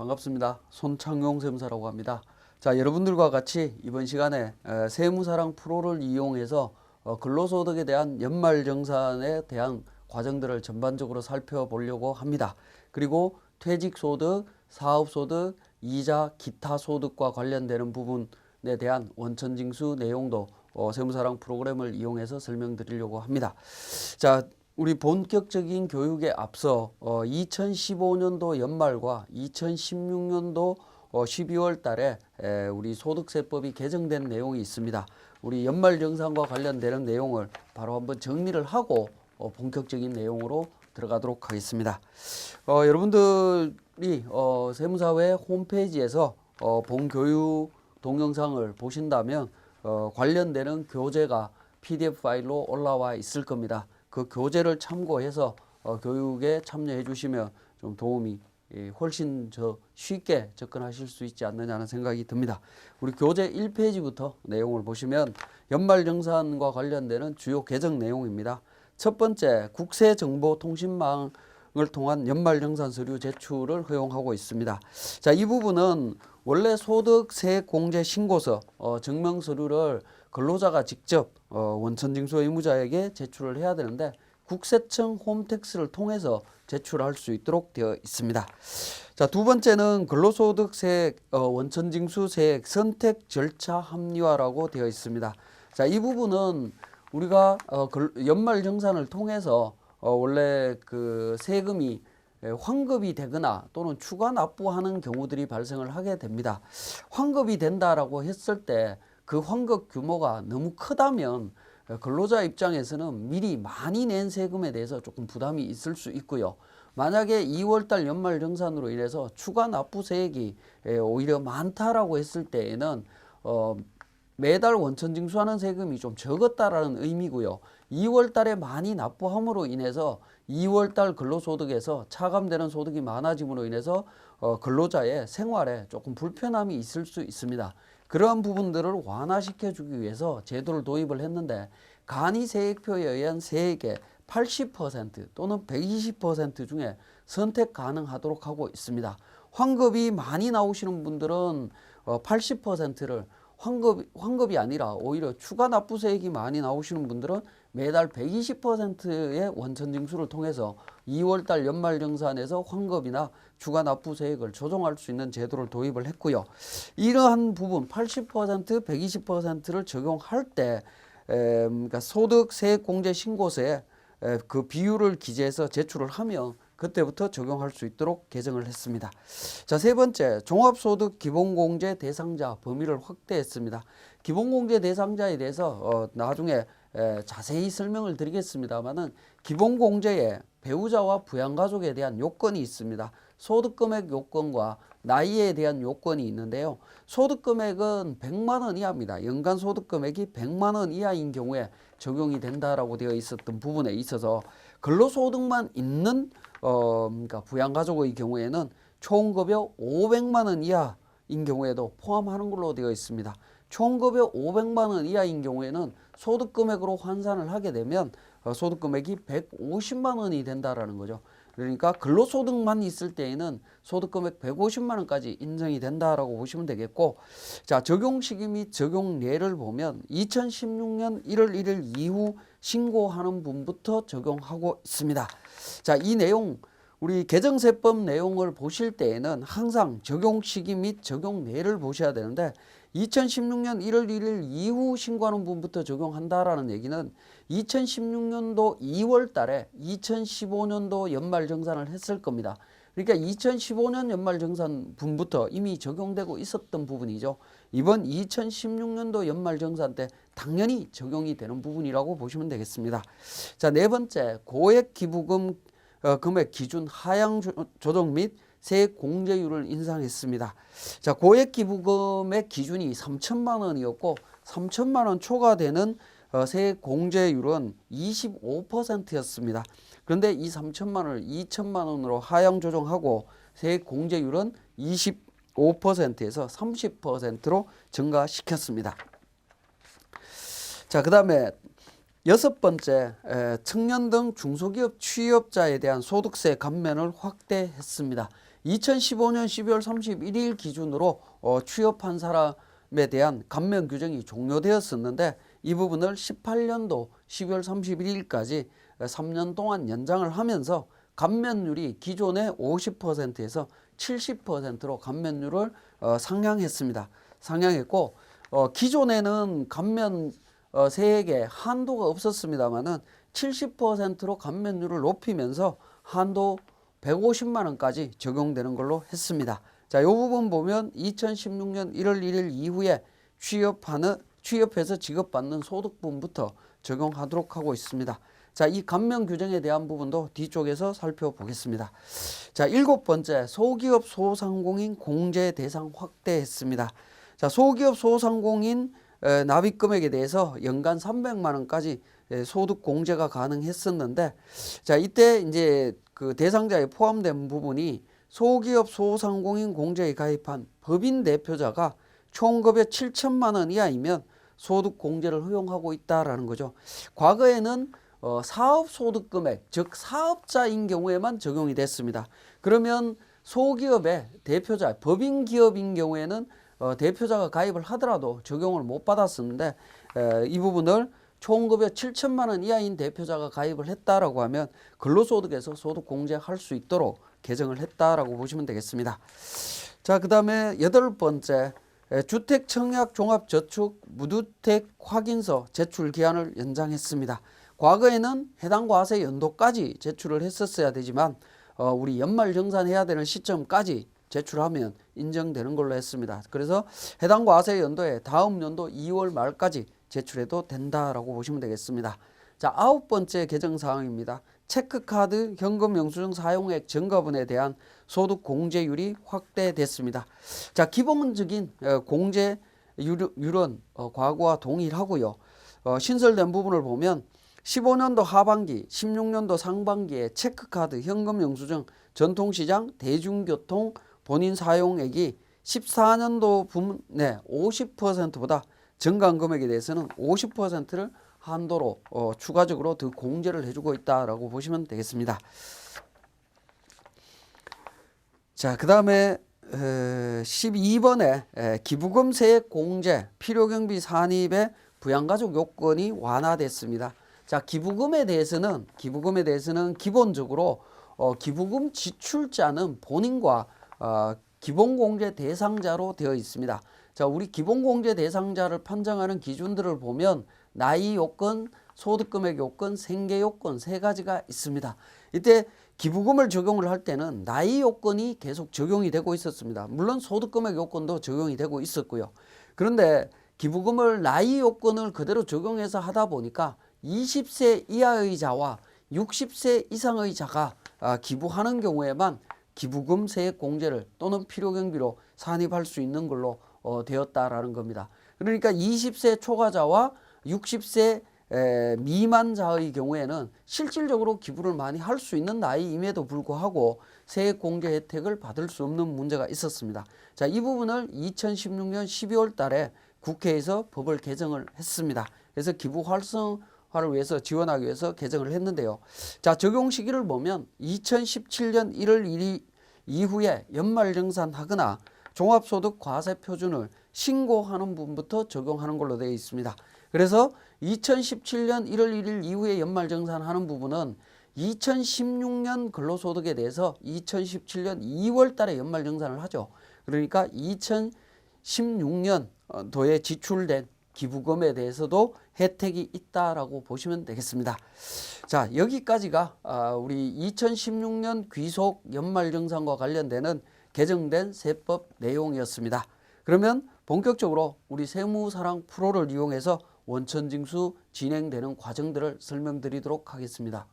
반갑습니다. 손창용 세무사라고 합니다. 자, 여러분들과 같이 이번 시간에 에, 세무사랑 프로를 이용해서 어, 근로소득에 대한 연말정산에 대한 과정들을 전반적으로 살펴보려고 합니다. 그리고 퇴직소득, 사업소득, 이자, 기타 소득과 관련되는 부분에 대한 원천징수 내용도 어, 세무사랑 프로그램을 이용해서 설명드리려고 합니다. 자, 우리 본격적인 교육에 앞서 어, 2015년도 연말과 2016년도 어, 12월 달에 에, 우리 소득세법이 개정된 내용이 있습니다. 우리 연말정산과 관련되는 내용을 바로 한번 정리를 하고 어, 본격적인 내용으로 들어가도록 하겠습니다. 어, 여러분들이 어, 세무사회 홈페이지에서 어, 본교육 동영상을 보신다면 어, 관련되는 교재가 PDF 파일로 올라와 있을 겁니다. 그 교재를 참고해서 어, 교육에 참여해 주시면 좀 도움이 예, 훨씬 저 쉽게 접근하실 수 있지 않느냐는 생각이 듭니다. 우리 교재 1페이지부터 내용을 보시면 연말정산과 관련되는 주요 개정 내용입니다. 첫 번째, 국세정보통신망 을 통한 연말정산 서류 제출을 허용하고 있습니다. 자, 이 부분은 원래 소득세 공제 신고서 어, 증명 서류를 근로자가 직접 어, 원천징수 의무자에게 제출을 해야 되는데 국세청 홈택스를 통해서 제출할 수 있도록 되어 있습니다. 자, 두 번째는 근로소득세 어, 원천징수세액 선택 절차 합리화라고 되어 있습니다. 자, 이 부분은 우리가 어, 글- 연말 정산을 통해서 어, 원래 그 세금이 예, 환급이 되거나 또는 추가 납부하는 경우들이 발생을 하게 됩니다. 환급이 된다라고 했을 때 그 환급 규모가 너무 크다면 어, 근로자 입장에서는 미리 많이 낸 세금에 대해서 조금 부담이 있을 수 있고요. 만약에 2월달 연말 정산으로 인해서 추가 납부세액이 예, 오히려 많다라고 했을 때에는 어, 매달 원천 징수하는 세금이 좀 적었다라는 의미고요. 2월 달에 많이 납부함으로 인해서 2월 달 근로소득에서 차감되는 소득이 많아짐으로 인해서 어, 근로자의 생활에 조금 불편함이 있을 수 있습니다. 그러한 부분들을 완화시켜 주기 위해서 제도를 도입을 했는데 간이 세액표에 의한 세액의 80% 또는 120% 중에 선택 가능하도록 하고 있습니다. 환급이 많이 나오시는 분들은 어, 80%를 환급, 환급이 아니라 오히려 추가 납부세액이 많이 나오시는 분들은 매달 120%의 원천징수를 통해서 2월달 연말정산에서 환급이나 추가 납부세액을 조정할 수 있는 제도를 도입을 했고요. 이러한 부분 80% 120%를 적용할 때 에, 그러니까 소득세액공제 신고서에 에, 그 비율을 기재해서 제출을 하면 그때부터 적용할 수 있도록 개정을 했습니다. 자, 세 번째, 종합소득 기본공제 대상자 범위를 확대했습니다. 기본공제 대상자에 대해서 어, 나중에 에, 자세히 설명을 드리겠습니다만은 기본공제에 배우자와 부양가족에 대한 요건이 있습니다. 소득금액 요건과 나이에 대한 요건이 있는데요. 소득금액은 100만 원 이하입니다. 연간 소득금액이 100만 원 이하인 경우에 적용이 된다라고 되어 있었던 부분에 있어서 근로소득만 있는 어, 그러니까 부양가족의 경우에는 총급여 500만 원 이하인 경우에도 포함하는 걸로 되어 있습니다. 총급여 500만 원 이하인 경우에는 소득 금액으로 환산을 하게 되면 어, 소득 금액이 150만 원이 된다라는 거죠. 그러니까 근로소득만 있을 때에는 소득금액 150만 원까지 인정이 된다라고 보시면 되겠고, 자 적용 시기 및 적용례를 보면 2016년 1월 1일 이후 신고하는 분부터 적용하고 있습니다. 자 이 내용 우리 개정세법 내용을 보실 때에는 항상 적용 시기 및 적용례를 보셔야 되는데 2016년 1월 1일 이후 신고하는 분부터 적용한다라는 얘기는 2016년도 2월 달에 2015년도 연말 정산을 했을 겁니다. 그러니까 2015년 연말 정산 분부터 이미 적용되고 있었던 부분이죠. 이번 2016년도 연말 정산 때 당연히 적용이 되는 부분이라고 보시면 되겠습니다. 자, 네 번째, 고액 기부금 어, 금액 기준 하향 조- 조정 및 세액 공제율을 인상했습니다. 자, 고액 기부금의 기준이 3천만 원이었고 3천만 원 초과되는 어, 세액 공제율은 25%였습니다. 그런데 이 3천만 원을 2천만 원으로 하향 조정하고 세액 공제율은 25%에서 30%로 증가시켰습니다. 자, 그 다음에 여섯 번째, 에, 청년 등 중소기업 취업자에 대한 소득세 감면을 확대했습니다. 2015년 12월 31일 기준으로 어, 취업한 사람에 대한 감면 규정이 종료되었었는데 이 부분을 18년도 12월 31일까지 3년 동안 연장을 하면서 감면율이 기존의 50%에서 70%로 감면율을 어, 상향했습니다. 상향했고 어, 기존에는 감면 어, 세액에 한도가 없었습니다만은 70%로 감면율을 높이면서 한도 150만 원까지 적용되는 걸로 했습니다. 자, 이 부분 보면 2016년 1월 1일 이후에 취업하는 취업해서 지급받는 소득분부터 적용하도록 하고 있습니다. 자, 이 감면 규정에 대한 부분도 뒤쪽에서 살펴보겠습니다. 자, 일곱 번째 소기업 소상공인 공제 대상 확대했습니다. 자, 소기업 소상공인 에, 납입 금액에 대해서 연간 300만 원까지 에, 소득 공제가 가능했었는데 자, 이때 이제 그 대상자에 포함된 부분이 소기업 소상공인 공제에 가입한 법인 대표자가 총급여 7천만 원 이하이면 소득 공제를 허용하고 있다라는 거죠. 과거에는 어, 사업 소득 금액, 즉 사업자인 경우에만 적용이 됐습니다. 그러면 소기업의 대표자, 법인 기업인 경우에는 어, 대표자가 가입을 하더라도 적용을 못 받았었는데 에, 이 부분을 총급여 7천만 원 이하인 대표자가 가입을 했다라고 하면 근로소득에서 소득 공제할 수 있도록 개정을 했다라고 보시면 되겠습니다. 자, 그다음에 여덟 번째 에, 주택 청약 종합 저축 무주택 확인서 제출 기한을 연장했습니다. 과거에는 해당 과세 연도까지 제출을 했었어야 되지만 어, 우리 연말 정산해야 되는 시점까지 제출하면 인정되는 걸로 했습니다. 그래서 해당 과세 연도에 다음 연도 2월 말까지 제출해도 된다라고 보시면 되겠습니다. 자, 아홉 번째 개정 사항입니다. 체크카드 현금 영수증 사용액 증가분에 대한 소득 공제율이 확대됐습니다. 자, 기본적인 어, 공제 율은 어, 과거와 동일하고요. 어, 신설된 부분을 보면 15년도 하반기, 16년도 상반기에 체크카드, 현금 영수증, 전통시장, 대중교통, 본인 사용액이 14년도 부문에 50%보다 증가한 금액에 대해서는 50%를 한도로 어, 추가적으로 더 공제를 해주고 있다라고 보시면 되겠습니다. 자, 그 다음에 12번에 에, 기부금 세액 공제, 필요경비 산입의 부양가족 요건이 완화됐습니다. 자, 기부금에 대해서는 기부금에 대해서는 기본적으로 어, 기부금 지출자는 본인과 어, 기본공제 대상자로 되어 있습니다. 자, 우리 기본공제 대상자를 판정하는 기준들을 보면 나이 요건, 소득금액 요건, 생계 요건 세 가지가 있습니다. 이때 기부금을 적용을 할 때는 나이 요건이 계속 적용이 되고 있었습니다. 물론 소득금액 요건도 적용이 되고 있었고요. 그런데 기부금을 나이 요건을 그대로 적용해서 하다 보니까 20세 이하의 자와 60세 이상의 자가 아, 기부하는 경우에만 기부금 세액 공제를 또는 필요경비로 산입할 수 있는 걸로 어, 되었다라는 겁니다. 그러니까 20세 초과자와 60세 에, 미만자의 경우에는 실질적으로 기부를 많이 할 수 있는 나이임에도 불구하고 세액 공제 혜택을 받을 수 없는 문제가 있었습니다. 자, 이 부분을 2016년 12월 달에 국회에서 법을 개정을 했습니다. 그래서 기부 활성화를 위해서 지원하기 위해서 개정을 했는데요. 자, 적용 시기를 보면 2017년 1월 1일 이후에 연말 정산하거나 종합소득 과세 표준을 신고하는 부분부터 적용하는 걸로 되어 있습니다. 그래서 2017년 1월 1일 이후에 연말정산하는 부분은 2016년 근로소득에 대해서 2017년 2월 달에 연말정산을 하죠. 그러니까 2016년 도에 지출된 기부금에 대해서도 혜택이 있다라고 보시면 되겠습니다. 자, 여기까지가 아, 우리 2016년 귀속 연말정산과 관련되는 개정된 세법 내용이었습니다. 그러면 본격적으로 우리 세무사랑 프로를 이용해서 원천징수 진행되는 과정들을 설명드리도록 하겠습니다.